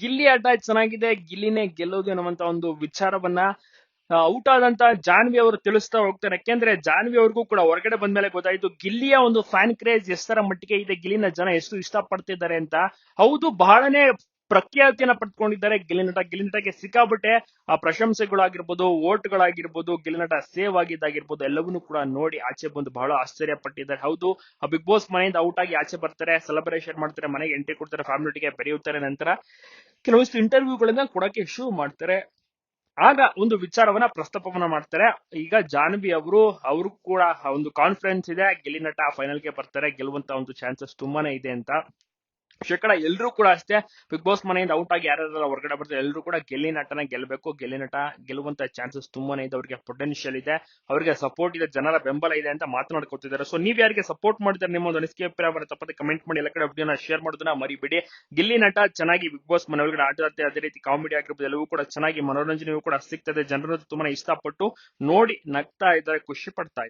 ಗಿಲ್ಲಿ ಆಟ ಚೆನ್ನಾಗಿದೆ. ಗಿಲ್ಲಿನೇ ಗೆಲ್ಲೋದು ಅನ್ನುವಂತ ಒಂದು ವಿಚಾರವನ್ನ ಔಟ್ ಆದಂತ ಜಾನ್ವಿ ಅವರು ತಿಳಿಸ್ತಾ ಹೋಗ್ತಾರೆ. ಯಾಕೆಂದ್ರೆ ಜಾನ್ವಿ ಅವ್ರಿಗೂ ಕೂಡ ಹೊರಗಡೆ ಬಂದ್ಮೇಲೆ ಗೊತ್ತಾಯ್ತು, ಗಿಲ್ಲಿಯ ಒಂದು ಫ್ಯಾನ್ ಕ್ರೇಜ್ ಎಷ್ಟರ ಮಟ್ಟಿಗೆ ಇದೆ, ಗಿಲ್ಲಿನ ಜನ ಎಷ್ಟು ಇಷ್ಟ ಪಡ್ತಿದ್ದಾರೆ ಅಂತ. ಹೌದು, ಬಹಳನೇ ಪ್ರಖ್ಯಾತಿಯನ್ನ ಪಡ್ಕೊಂಡಿದ್ದಾರೆ. ಗಿಲಿನಟ ಗಿಲಿನಟಗೆ ಸಿಕ್ಕಾಬಿಟ್ಟೆ ಆ, ಪ್ರಶಂಸೆಗಳಾಗಿರ್ಬೋದು, ಓಟ್ಗಳಾಗಿರ್ಬೋದು ಗಿಲಿನಟ ನಟ ಸೇವ್ ಆಗಿದ್ದಾಗಿರ್ಬೋದು, ಎಲ್ಲವನ್ನೂ ಕೂಡ ನೋಡಿ ಆಚೆ ಬಂದು ಬಹಳ ಆಶ್ಚರ್ಯ ಪಟ್ಟಿದ್ದಾರೆ ಹೌದು, ಆ, ಬಿಗ್ ಬಾಸ್ ಮನೆಯಿಂದ ಔಟ್ ಆಗಿ ಆಚೆ ಬರ್ತಾರೆ, ಸೆಲೆಬ್ರೇಷನ್ ಮಾಡ್ತಾರೆ, ಮನೆಗೆ ಎಂಟ್ರಿ ಕೊಡ್ತಾರೆ, ಫ್ಯಾಮಿಲಿಗೆ ಬೆರೆಯುತ್ತಾರೆ ನಂತರ ಕೆಲವಷ್ಟು ಇಂಟರ್ವ್ಯೂಗಳನ್ನ ಕೊಡಕ್ಕೆ ಶುರು ಮಾಡ್ತಾರೆ. ಆಗ ಒಂದು ವಿಚಾರವನ್ನ ಪ್ರಸ್ತಾಪವನ್ನ ಮಾಡ್ತಾರೆ. ಈಗ ಜಾನ್ವಿ ಅವರು, ಅವ್ರು ಕೂಡ ಒಂದು ಕಾನ್ಫಿಡೆನ್ಸ್ ಇದೆ. ಗೆಲಿನಟ ನಟ ಫೈನಲ್ಗೆ ಬರ್ತಾರೆ. ಗೆಲ್ಲುವಂತ ಒಂದು ಚಾನ್ಸಸ್ ತುಂಬಾನೇ ಇದೆ ಅಂತ. ಶೇಕಡ ಎಲ್ಲರೂ ಕೂಡ ಅಷ್ಟೇ ಬಿಗ್ ಬಾಸ್ ಮನೆಯಿಂದ ಔಟ್ ಆಗಿ ಯಾರ್ಯಾರ ಹೊರಗಡೆ ಬರ್ತಾರೆ ಎಲ್ಲರೂ ಕೂಡ ಗೆಲ್ಲಿ ನಟನ ಗೆಲ್ಲಬೇಕು ಗೆಲ್ಲಿ ನಟ ಗೆಲ್ಲುವಂತ ಚಾನ್ಸಸ್ ತುಂಬಾನೇ ಇದೆ. ಅವರಿಗೆ ಪೊಟೆನ್ಶಿಯಲ್ ಇದೆ. ಅವರಿಗೆ ಸಪೋರ್ಟ್ ಇದೆ. ಜನರ ಬೆಂಬಲ ಇದೆ ಅಂತ ಮಾತನಾಡ್ಕೊತಿದ್ದಾರೆ. ಸೊ ನೀವ್ ಯಾರಿಗೆ ಸಪೋರ್ಟ್ ಮಾಡಿದ್ರೆ ನಿಮ್ಮ ಒಂದು ಅನಿಸಿಕೆ ಅಭಿಪ್ರಾಯ ತಪ್ಪದೆ ಕಮೆಂಟ್ ಮಾಡಿ. ಎಲ್ಲ ಕಡೆ ವಿಡಿಯೋನ ಶೇರ್ ಮಾಡೋದನ್ನ ಮರಿಬೇಡಿ. ಗಿಲ್ಲಿ ನಟ ಚೆನ್ನಾಗಿ ಬಿಗ್ ಬಾಸ್ ಮನೆ ಒಳಗಡೆ ಆಟ ಅದೇ ರೀತಿ ಕಾಮಿಡಿ ಆಗಿರ್ಬೋದು, ಎಲ್ಲವೂ ಕೂಡ ಚೆನ್ನಾಗಿ ಮನೋರಂಜನೆಯೂ ಕೂಡ ಸಿಗ್ತದೆ ಜನರು ತುಂಬಾನೇ ಇಷ್ಟಪಟ್ಟು ನೋಡಿ ನಗ್ತಾ ಇದ್ದಾರೆ, ಖುಷಿ ಪಡ್ತಾ